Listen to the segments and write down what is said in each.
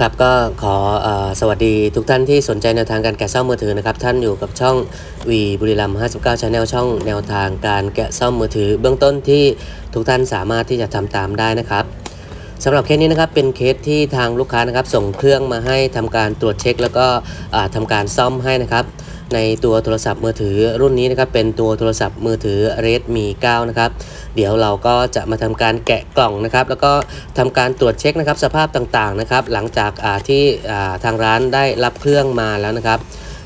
ครับก็ขออสวัสดีทุกท่านที่สนใจแนวทางการแกะซ่อมมือถือนะครับ ท่านอยู่กับช่องวีบุรีรัมย์59 Channel ช่องแนวทางการแกะซ่อมมือถือ เบื้องต้นที่ทุกท่านสามารถที่จะทำตามได้นะครับสำหรับเคสนี้นะครับเป็นเคสที่ทางลูกค้านะครับส่งเครื่องมาให้ทำการตรวจเช็ค แล้วก็ทำทำการซ่อมให้นะครับ ในตัวโทรศัพท์มือถือรุ่นนี้นะครับเป็นตัวโทรศัพท์มือถือ Redmi 9 นะครับ เดี๋ยวเราก็จะมาทำการแกะกล่องนะครับ แล้วก็ทำการตรวจเช็คนะครับสภาพต่างๆนะครับ หลังจากที่ทางร้านได้รับเครื่องมาแล้วนะครับ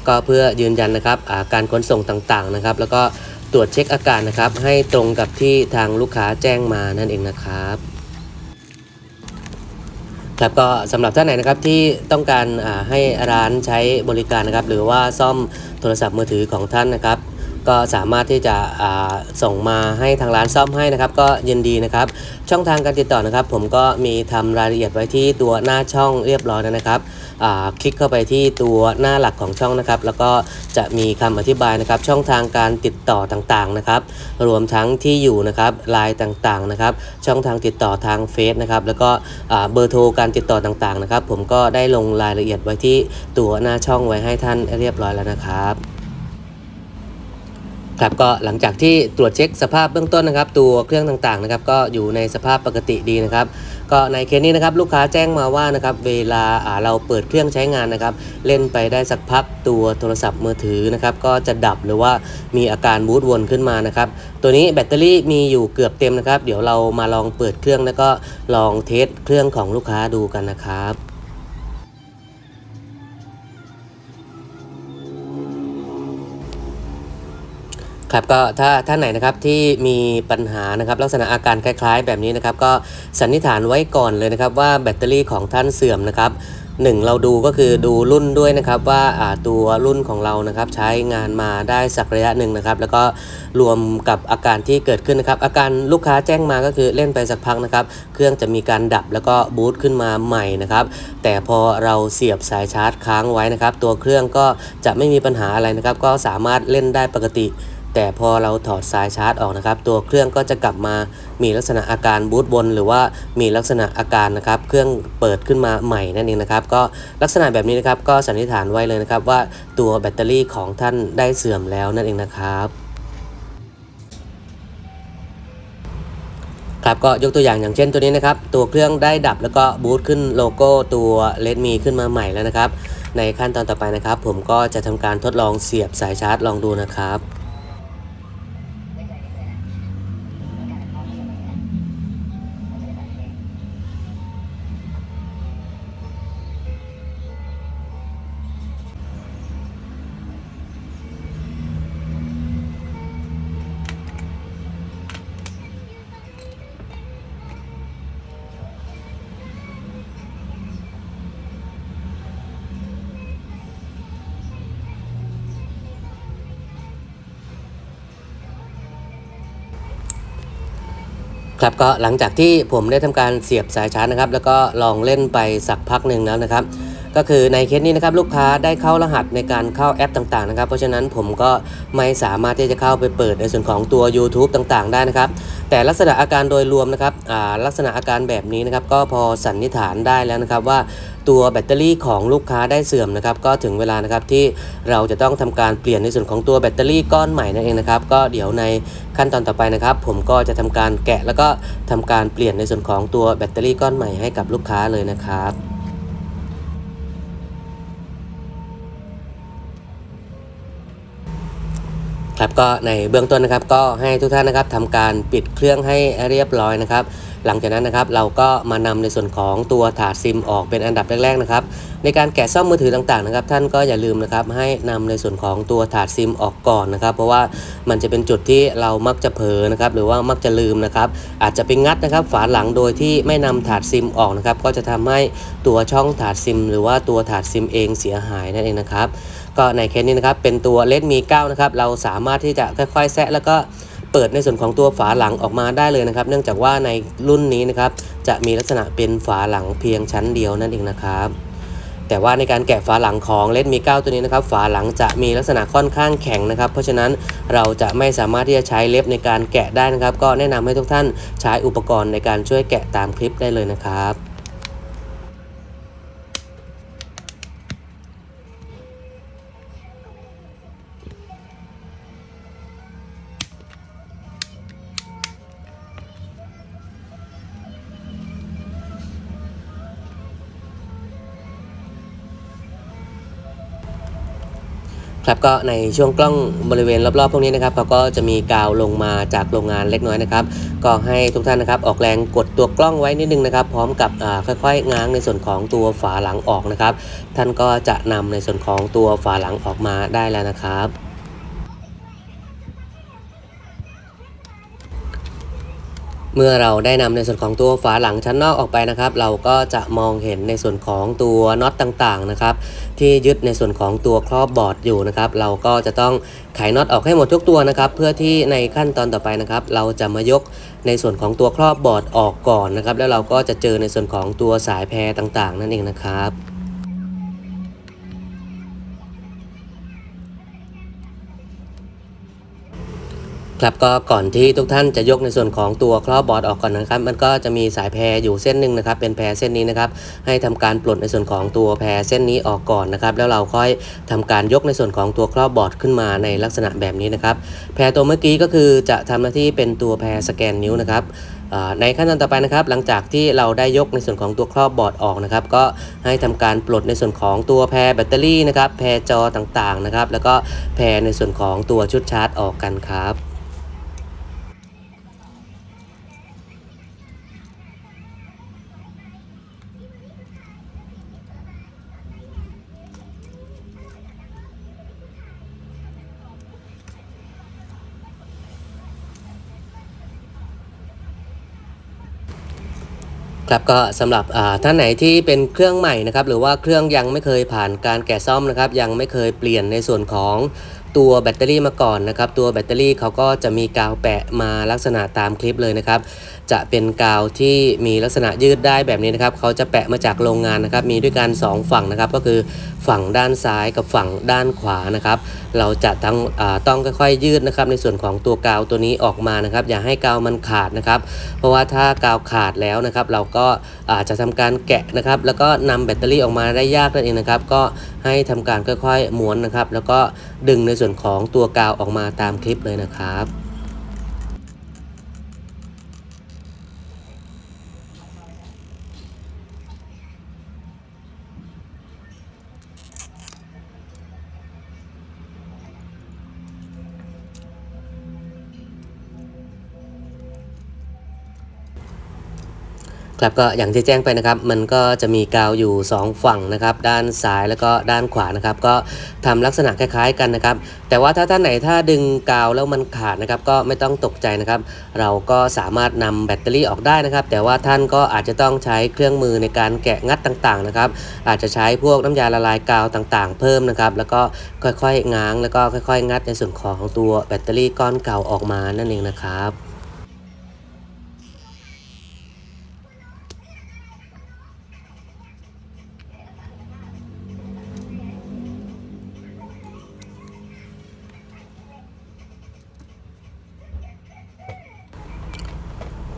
ก็เพื่อยืนยันนะครับการขนส่งต่างๆนะครับ แล้วก็ตรวจเช็คอาการนะครับ ให้ตรงกับที่ทางลูกค้าแจ้งมานั่นเองนะครับครับก็สำหรับท่านไหนนะครับที่ต้องการให้ร้านใช้บริการนะครับ หรือว่าซ่อม โทรศัพท์มือถือของท่านนะครับ ก็สามารถที่จะส่งมาให้ทางร้านซ่อมให้นะครับ ก็ยินดีนะครับ ช่องทางการติดต่อนะครับ ผมก็มีทำรายละเอียดไว้ที่ตัวหน้าช่องเรียบร้อยแล้วนะครับคลิกเข้าไปที่ตัวหน้าหลักของช่องนะครับ แล้วก็จะมีคำอธิบายนะครับ ช่องทางการติดต่อต่างๆนะครับ รวมทั้งที่อยู่นะครับไลน์ต่างๆนะครับ ช่องทางติดต่อทางเฟซนะครับ แล้วก็เบอร์โทรการติดต่อต่างๆนะครับ ผมก็ได้ลงรายละเอียดไว้ที่ตัวหน้าช่องไว้ให้ท่านเรียบร้อยแล้วนะครับ ครับก็หลังจากที่ตรวจเช็คสภาพเบื้องต้นนะครับ ตัวเครื่องต่างๆนะครับ ก็อยู่ในสภาพปกติดีนะครับ ก็ในเคสนี้นะครับลูกค้าแจ้งมาว่านะครับเวลาเราเปิดเครื่องใช้งานนะครับ เล่นไปได้สักพักตัวโทรศัพท์มือถือนะครับ ก็จะดับหรือว่ามีอาการบูตวนขึ้นมานะครับ ตัวนี้แบตเตอรี่มีอยู่เกือบเต็มนะครับ เดี๋ยวเรามาลองเปิดเครื่องแล้วก็ลองเทสเครื่องของลูกค้าดูกันนะครับ ครับก็ถ้าท่านไหนนะครับที่มีปัญหานะครับลักษณะอาการคล้ายๆ แบบนี้นะครับ ก็สันนิษฐานไว้ก่อนเลยนะครับ ว่าแบตเตอรี่ของท่านเสื่อมนะครับหนึ่งเราดูก็คือดูรุ่นด้วยนะครับว่าอ่าตัวรุ่นของเรานะครับใช้งานมาได้สักระยะหนึ่งนะครับ แล้วก็รวมกับอาการที่เกิดขึ้นนะครับ อาการลูกค้าแจ้งมาก็คือเล่นไปสักพักนะครับ เครื่องจะมีการดับแล้วก็บูตขึ้นมาใหม่นะครับ แต่พอเราเสียบสายชาร์จค้างไว้นะครับ ตัวเครื่องก็จะไม่มีปัญหาอะไรนะครับ ก็สามารถเล่นได้ปกติ แต่พอเราถอดสายชาร์จออกนะครับ ตัวเครื่องก็จะกลับมามีลักษณะอาการบูตบน หรือว่ามีลักษณะอาการนะครับ เครื่องเปิดขึ้นมาใหม่นั่นเองนะครับ ก็ลักษณะแบบนี้นะครับ ก็สันนิษฐานไว้เลยนะครับ ว่าตัวแบตเตอรี่ของท่านได้เสื่อมแล้วนั่นเองนะครับครับก็ยกตัวอย่างอย่างเช่นตัวนี้นะครับ ตัวเครื่องได้ดับแล้วก็บูตขึ้นโลโก้ตัว Redmi ขึ้นมาใหม่แล้วนะครับ ในขั้นตอนต่อไปนะครับ ผมก็จะทำการทดลองเสียบสายชาร์จลองดูนะครับ ครับก็หลังจากที่ผมได้ทำการเสียบสายชาร์จนะครับ แล้วก็ลองเล่นไปสักพักหนึ่งแล้วนะครับ ก็คือในเคสนี้นะครับลูกค้าได้เข้ารหัสในการเข้าแอปต่างๆนะครับ เพราะฉะนั้นผมก็ไม่สามารถที่จะเข้าไปเปิดในส่วนของตัว YouTube ต่างๆ ได้นะครับ แต่ลักษณะอาการโดยรวมนะครับลักษณะอาการแบบนี้นะครับก็พอสันนิษฐานได้แล้วนะครับว่าตัวแบตเตอรี่ของลูกค้าได้เสื่อมนะครับก็ถึงเวลานะครับที่เราจะต้องทำการเปลี่ยนในส่วนของตัวแบตเตอรี่ก้อนใหม่นั่นเองนะครับก็เดี๋ยวในขั้นตอนต่อไปนะครับ ผมก็จะทำการแกะแล้วก็ทำการเปลี่ยนในส่วนของตัวแบตเตอรี่ก้อนใหม่ให้กับลูกค้าเลยนะครับ ครับก็ในเบื้องต้นนะครับก็ให้ทุกท่านนะครับทำการปิดเครื่องให้เรียบร้อยนะครับ หลังจากนั้นนะครับเราก็มานำในส่วนของตัวถาดซิมออกเป็นอันดับแรกๆนะครับในการแกะซ่อมมือถือต่างๆนะครับ ท่านก็อย่าลืมนะครับให้นำในส่วนของตัวถาดซิมออกก่อนนะครับ เพราะว่ามันจะเป็นจุดที่เรามักจะเผลอนะครับหรือว่ามักจะลืมนะครับอาจจะไปงัดนะครับ ฝาหลังโดยที่ไม่นำถาดซิมออกนะครับก็จะทำให้ตัวช่องถาดซิม หรือว่าตัวถาดซิมเองเสียหายนั่นเองนะครับ ก็ในเคสนี้นะครับเป็นตัว Redmi 9นะครับเราสามารถที่จะค่อยๆแซะแล้วก็เปิดในส่วนของตัวฝาหลังออกมาได้เลยนะครับ เนื่องจากว่าในรุ่นนี้นะครับจะมีลักษณะเป็นฝาหลังเพียงชั้นเดียวนั่นเองนะครับแต่ว่าในการแกะฝาหลังของ Redmi 9ตัวนี้นะครับฝาหลังจะมีลักษณะค่อนข้างแข็งนะครับ เพราะฉะนั้นเราจะไม่สามารถที่จะใช้เล็บในการแกะได้นะครับ ก็แนะนำให้ทุกท่านใช้อุปกรณ์ในการช่วยแกะตามคลิปได้เลยนะครับ ครับก็ในช่วงกล้องบริเวณรอบๆพวกนี้นะครับเขาก็จะมีกาวลงมาจากโรงงานเล็กน้อยนะครับ ก็ให้ทุกท่านนะครับออกแรงกดตัวกล้องไว้นิดนึงนะครับ พร้อมกับอ่าค่อยๆ ง้างในส่วนของตัวฝาหลังออกนะครับ ท่านก็จะนำในส่วนของตัวฝาหลังออกมาได้แล้วนะครับ เมื่อเราได้นำในส่วนของตัวฝาหลังชั้นนอกออกไปนะครับ เราก็จะมองเห็นในส่วนของตัวน็อตต่างๆนะครับ ที่ยึดในส่วนของตัวครอบบอร์ดอยู่นะครับ เราก็จะต้องไขน็อตออกให้หมดทุกตัวนะครับ เพื่อที่ในขั้นตอนต่อไปนะครับ เราจะมายกในส่วนของตัวครอบบอร์ดออกก่อนนะครับ แล้วเราก็จะเจอในส่วนของตัวสายแพรต่างๆ นั่นเองนะครับ ครับก็ก่อนที่ทุกท่านจะยกในส่วนของตัวครอบบอร์ดออกก่อนนะครับ มันก็จะมีสายแพรอยู่เส้นหนึ่งนะครับ เป็นแพรเส้นนี้นะครับ ให้ทำการปลดในส่วนของตัวแพรเส้นนี้ออกก่อนนะครับ แล้วเราค่อยทำการยกในส่วนของตัวครอบบอร์ดขึ้นมาในลักษณะแบบนี้นะครับ แพรตัวเมื่อกี้ก็คือจะทำหน้าที่เป็นตัวแพรสแกนนิ้วนะครับในขั้นตอนต่อไปนะครับ หลังจากที่เราได้ยกในส่วนของตัวครอบบอร์ดออกนะครับ ก็ให้ทำการปลดในส่วนของตัวแพรแบตเตอรี่นะครับ แพรจอต่างๆนะครับ แล้วก็แพรในส่วนของตัวชุดชาร์จออกกันครับ ครับก็สำหรับท่านไหนที่เป็นเครื่องใหม่นะครับหรือว่าเครื่องยังไม่เคยผ่านการแกะซ่อมนะครับยังไม่เคยเปลี่ยนในส่วนของตัวแบตเตอรี่มาก่อนนะครับตัวแบตเตอรี่เขาก็จะมีกาวแปะมาลักษณะตามคลิปเลยนะครับ จะเป็นกาวที่มีลักษณะยืดได้แบบนี้นะครับเขาจะแปะมาจากโรงงานนะครับ มีด้วยกันสองฝั่งนะครับ ก็คือฝั่งด้านซ้ายกับฝั่งด้านขวานะครับ เราจะต้องอต้องค่อยๆยืดนะครับ ในส่วนของตัวกาวตัวนี้ออกมานะครับ อย่าให้กาวมันขาดนะครับ เพราะว่าถ้ากาวขาดแล้วนะครับ เราก็อาจจะทำการแกะนะครับ แล้วก็นำแบตเตอรี่ออกมาได้ยากนั่นเองนะครับ ก็ให้ทำการค่อยๆม้วนนะครับ แล้วก็ดึงในส่วนของตัวกาวออกมาตามคลิปเลยนะครับ ครับก็อย่างที่แจ้งไปนะครับมันก็จะมีกาวอยู่ 2 ฝั่งนะครับด้านซ้ายแล้วก็ด้านขวานะครับก็ทำลักษณะคล้ายๆกันนะครับ แต่ว่าถ้าท่านไหนถ้าดึงกาวแล้วมันขาดนะครับก็ไม่ต้องตกใจนะครับ เราก็สามารถนำแบตเตอรี่ออกได้นะครับ แต่ว่าท่านก็อาจจะต้องใช้เครื่องมือในการแกะงัดต่างๆนะครับ อาจจะใช้พวกน้ำยาละลายกาวต่างๆ เพิ่มนะครับ แล้วก็ค่อยๆง้างแล้วก็ค่อย ๆ งัดในส่วนของตัวแบตเตอรี่ก้อนเก่าออกมานั่นเองนะครับ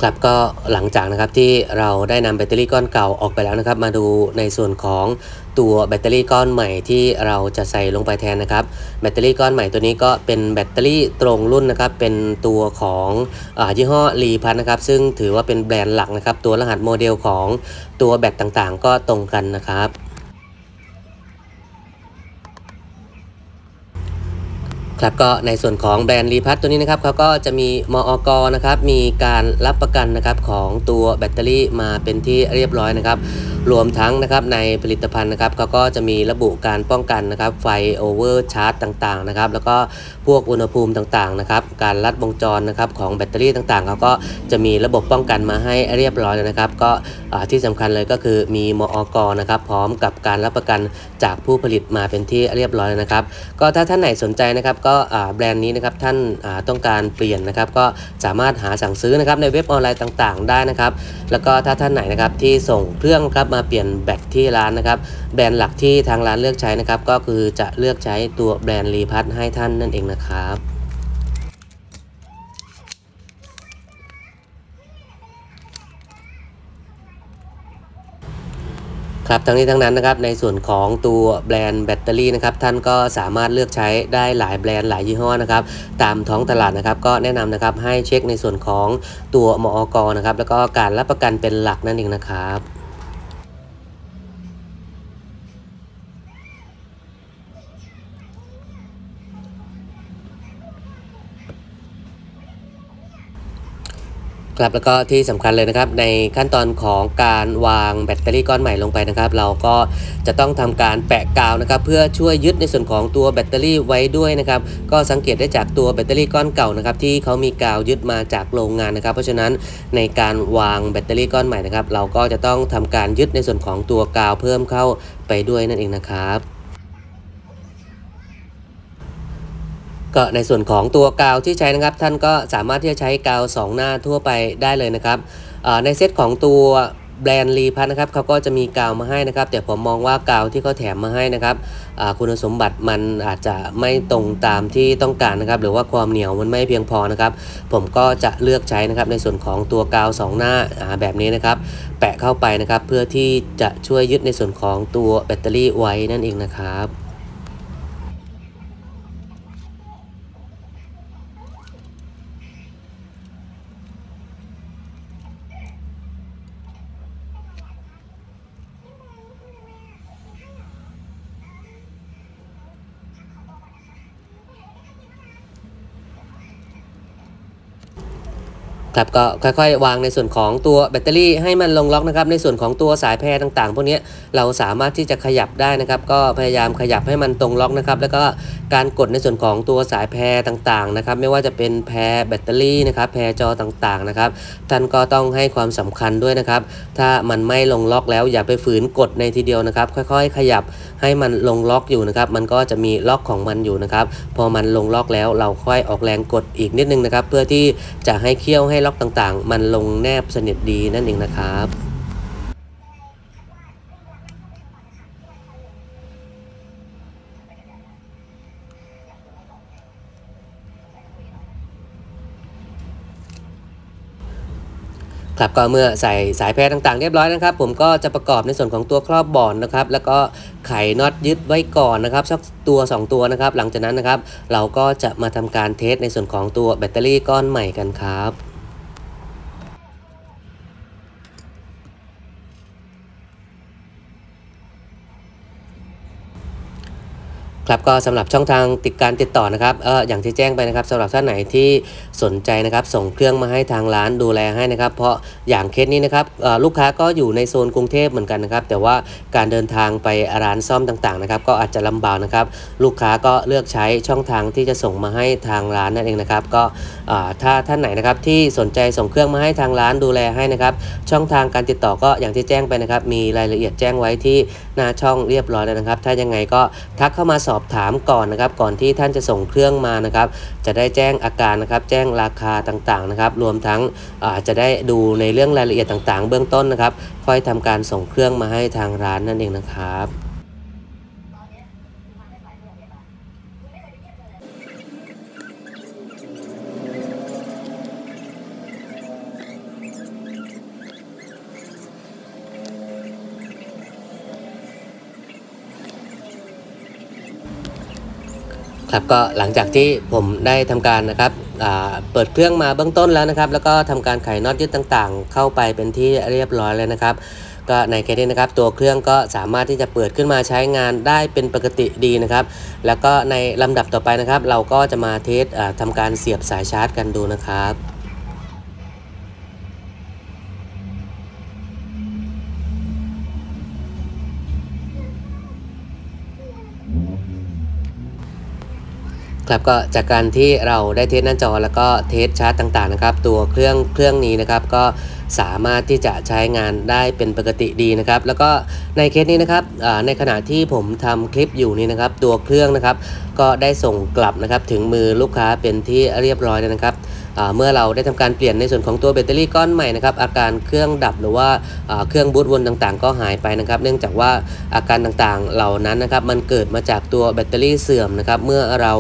ครับก็หลังจากนะครับที่เราได้นำแบตเตอรี่ก้อนเก่าออกไปแล้วนะครับ มาดูในส่วนของตัวแบตเตอรี่ก้อนใหม่ที่เราจะใส่ลงไปแทนนะครับ แบตเตอรี่ก้อนใหม่ตัวนี้ก็เป็นแบตเตอรี่ตรงรุ่นนะครับเป็นตัวของอยี่ห้อรีพัทนะครับซึ่งถือว่าเป็นแบรนด์หลักนะครับตัวรหัสโมเดลของตัวแบตต่างๆ ก็ตรงกันนะครับ ครับก็ในส่วนของแบรนด์รีพัทตัวนี้นะครับเขาก็จะมีมอกนะครับมีการรับประกันนะครับของตัวแบตเตอรี่มาเป็นที่เรียบร้อยนะครับรวมทั้งนะครับในผลิตภัณฑ์นะครับเขาก็จะมีระบุการป้องกันนะครับไฟโอเวอร์ชาร์จต่างๆนะครับแล้วก็พวกอุณหภูมิต่างๆนะครับการลัดวงจรนะครับของแบตเตอรี่ต่างๆเขาก็จะมีระบบป้องกันมาให้เรียบร้อยเลยนะครับ ก็ที่สำคัญเลยก็คือมีมอกนะครับพร้อมกับการรับประกันจากผู้ผลิตมาเป็นที่เรียบร้อยแล้วนะครับ ก็ถ้าท่านไหนสนใจนะครับก็แบรนด์นี้นะครับท่านต้องการเปลี่ยนนะครับ ก็สามารถหาสั่งซื้อนะครับในเว็บออนไลน์ต่างๆ ได้นะครับ แล้วก็ถ้าท่านไหนนะครับที่ส่งเครื่องครับมาเปลี่ยนแบตที่ร้านนะครับ แบรนด์หลักที่ทางร้านเลือกใช้นะครับ ก็คือจะเลือกใช้ตัวแบรนด์รีพัทให้ท่านนั่นเองนะครับครับทั้งนี้ทั้งนั้นนะครับในส่วนของตัวแบรนด์แบตเตอรี่นะครับท่านก็สามารถเลือกใช้ได้หลายแบรนด์หลายยี่ห้อนะครับตามท้องตลาดนะครับก็แนะนำนะครับให้เช็คในส่วนของตัวมอกนะครับแล้วก็การรับประกันเป็นหลักนั่นเองนะครับ ครับแล้วก็ที่สำคัญเลยนะครับในขั้นตอนของการวางแบตเตอรี่ก้อนใหม่ลงไปนะครับ เราก็จะต้องทำการแปะกาวนะครับเพื่อช่วยยึดในส่วนของตัวแบตเตอรี่ไว้ด้วยนะครับก็สังเกตได้จากตัวแบตเตอรี่ก้อนเก่านะครับที่เขามีกาวยึดมาจากโรงงานนะครับ เพราะฉะนั้นในการวางแบตเตอรี่ก้อนใหม่นะครับ เราก็จะต้องทำการยึดในส่วนของตัวกาวเพิ่มเข้าไปด้วยนั่นเองนะครับ ก็ในส่วนของตัวกาวที่ใช้นะครับ ท่านก็สามารถที่จะใช้กาว 2 หน้าทั่วไปได้เลยนะครับในเซตของตัวแบรนด์รีพัทนะครับเขาก็จะมีกาวมาให้นะครับ แต่ผมมองว่ากาวที่เขาแถมมาให้นะครับคุณสมบัติมันอาจจะไม่ตรงตามที่ต้องการนะครับ หรือว่าความเหนียวมันไม่เพียงพอนะครับ ผมก็จะเลือกใช้นะครับในส่วนของตัวกาว 2 หน้าแบบนี้นะครับ แปะเข้าไปนะครับ เพื่อที่จะช่วยยึดในส่วนของตัวแบตเตอรี่ไว้นั่นเองนะครับ ครับก็ค่อยๆ วางในส่วนของตัวแบตเตอรี่ให้มันลงล็อกนะครับในส่วนของตัวสายแพรต่างๆ พวกนี้เราสามารถที่จะขยับได้นะครับ ก็พยายามขยับให้มันตรงล็อกนะครับ แล้วก็ การกดในส่วนของตัวสายแพรต่างๆนะครับไม่ว่าจะเป็นแพรแบตเตอรี่นะครับแพรจอต่างๆนะครับท่านก็ต้องให้ความสำคัญด้วยนะครับถ้ามันไม่ลงล็อกแล้วอย่าไปฝืนกดในทีเดียวนะครับ ค่อยๆ ขยับให้มันลงล็อกอยู่นะครับมันก็จะมีล็อกของมันอยู่นะครับพอมันลงล็อกแล้วเราค่อยออกแรงกดอีกนิดนึงนะครับเพื่อที่จะให้เคี่ยวให้ล็อกต่างๆ มันลงแนบสนิทดีนั่นเองนะครับ ครับก็เมื่อใส่สายแพรต่างๆ เรียบร้อยนะครับ ผมก็จะประกอบในส่วนของตัวครอบบอร์ดนะครับ แล้วก็ไขน็อตยึดไว้ก่อนนะครับสักตัว 2 ตัวนะครับ หลังจากนั้นนะครับ เราก็จะมาทำการเทสในส่วนของตัวแบตเตอรี่ก้อนใหม่กันครับ ครับก็สำหรับช่องทางติดการติดต่อนะครับเอออย่างที่แจ้งไปนะครับสำหรับท่านไหนที่สนใจนะครับ ส่งเครื่องมาให้ทางร้านดูแลให้นะครับ เพราะอย่างเคสนี้นะครับลูกค้าก็อยู่ในโซนกรุงเทพเหมือนกันนะครับ แต่ว่าการเดินทางไปร้านซ่อมต่างๆนะครับ ก็อาจจะลำบากนะครับ ลูกค้าก็เลือกใช้ช่องทางที่จะส่งมาให้ทางร้านนั่นเองนะครับ ก็อ่าถ้าท่านไหนนะครับที่สนใจส่งเครื่องมาให้ทางร้านดูแลให้นะครับ ช่องทางการติดต่อก็อย่างที่แจ้งไปนะครับ มีรายละเอียดแจ้งไว้ที่หน้าช่องเรียบร้อยแล้วนะครับ ถ้ายังไงก็ทักเข้ามาสอบถามก่อนนะครับ ก่อนที่ท่านจะส่งเครื่องมานะครับ จะได้แจ้งอาการนะครับ แจ้งราคาต่างๆนะครับ รวมทั้งจะได้ดูในเรื่องรายละเอียดต่างๆ เบื้องต้นนะครับ ค่อยทำการส่งเครื่องมาให้ทางร้านนั่นเองนะครับ ครับก็หลังจากที่ผมได้ทำการนะครับเปิดเครื่องมาเบื้องต้นแล้วนะครับ แล้วก็ทำการไขน็อตยึดต่างๆ เข้าไปเป็นที่เรียบร้อยแล้วนะครับ ก็ในเคสนี้นะครับ ตัวเครื่องก็สามารถที่จะเปิดขึ้นมาใช้งานได้เป็นปกติดีนะครับ แล้วก็ในลำดับต่อไปนะครับ เราก็จะมาเทสทำทำการเสียบสายชาร์จกันดูนะครับ ครับก็จากการที่เราได้เทสหน้าจอแล้วก็เทสชาร์จต่างๆนะครับ ตัวเครื่องเครื่องนี้นะครับก็สามารถที่จะใช้งานได้เป็นปกติดีนะครับ แล้วก็ในเคสนี้นะครับในขณะที่ผมทำคลิปอยู่นี่นะครับ ตัวเครื่องนะครับ ก็ได้ส่งกลับนะครับถึงมือลูกค้าเป็นที่เรียบร้อยแล้วนะครับเมื่อเราได้ทำการเปลี่ยนในส่วนของตัวแบตเตอรี่ก้อนใหม่นะครับอาการเครื่องดับหรือว่าอ่าเครื่องบูตวนต่างๆ ก็หายไปนะครับ เนื่องจากว่าอาการต่างๆเหล่านั้นนะครับมันเกิดมาจากตัวแบตเตอรี่เสื่อมนะครับ เมื่อเรา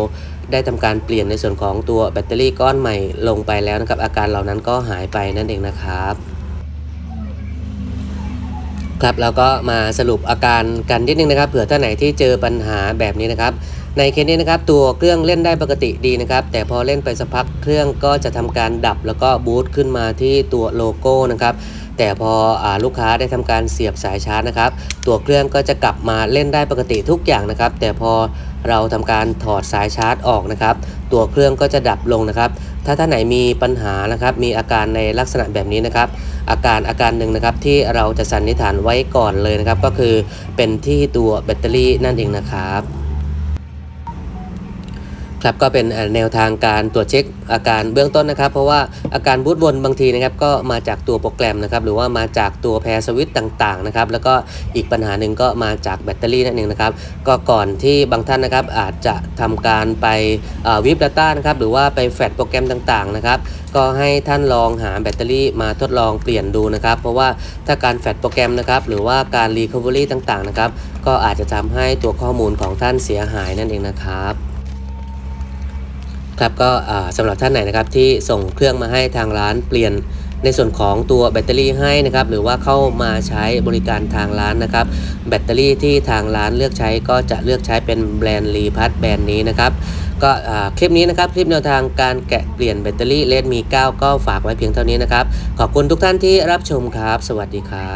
ได้ทำการเปลี่ยนในส่วนของตัวแบตเตอรี่ก้อนใหม่ลงไปแล้วนะครับ อาการเหล่านั้นก็หายไปนั่นเองนะครับครับแล้วก็มาสรุปอาการกันนิดนึงนะครับ เผื่อท่านไหนที่เจอปัญหาแบบนี้นะครับ ในเคสนี้นะครับ ตัวเครื่องเล่นได้ปกติดีนะครับ แต่พอเล่นไปสักพักเครื่องก็จะทำการดับแล้วก็บูตขึ้นมาที่ตัวโลโก้นะครับ แต่พออลูกค้าได้ทำการเสียบสายชาร์จนะครับ ตัวเครื่องก็จะกลับมาเล่นได้ปกติทุกอย่างนะครับ แต่พอ เราทำการถอดสายชาร์จออกนะครับ ตัวเครื่องก็จะดับลงนะครับ ถ้าท่านไหนมีปัญหานะครับ มีอาการในลักษณะแบบนี้นะครับ อาการอาการหนึ่งนะครับที่เราจะสันนิษฐานไว้ก่อนเลยนะครับ ก็คือเป็นที่ตัวแบตเตอรี่นั่นเองนะครับ ครับก็เป็นแนวทางการตรวจเช็คอาการเบื้องต้นนะครับ เพราะว่าอาการบูตบนบางทีนะครับก็มาจากตัวโปรแกรมนะครับหรือว่ามาจากตัวแพรสวิตต่างๆนะครับแล้วก็อีกปัญหาหนึ่งก็มาจากแบตเตอรี่นั่นเองนะครับก็ก่อนที่บางท่านนะครับอาจจะทำการไปวิบดัต้านะครับหรือว่าไปแฟดโปรแกรมต่างๆนะครับก็ให้ท่านลองหาแบตเตอรี่มาทดลองเปลี่ยนดูนะครับ เพราะว่าถ้าการแฟดโปรแกรมนะครับหรือว่าการรีคอเวอรี่ต่างๆนะครับก็อาจจะทำให้ตัวข้อมูลของท่านเสียหายนั่นเองนะครับ ครับก็อ่าสำหรับท่านไหนนะครับที่ส่งเครื่องมาให้ทางร้านเปลี่ยนในส่วนของตัวแบตเตอรี่ให้นะครับหรือว่าเข้ามาใช้บริการทางร้านนะครับ แบตเตอรี่ที่ทางร้านเลือกใช้ก็จะเลือกใช้เป็นแบรนด์รีพัทแบรนด์นี้นะครับก็คลิปนี้นะครับคลิปแนวทางการแกะเปลี่ยนแบตเตอรี่เลดมี 9 ก็ฝากไว้เพียงเท่านี้นะครับ ขอบคุณทุกท่านที่รับชมครับ สวัสดีครับ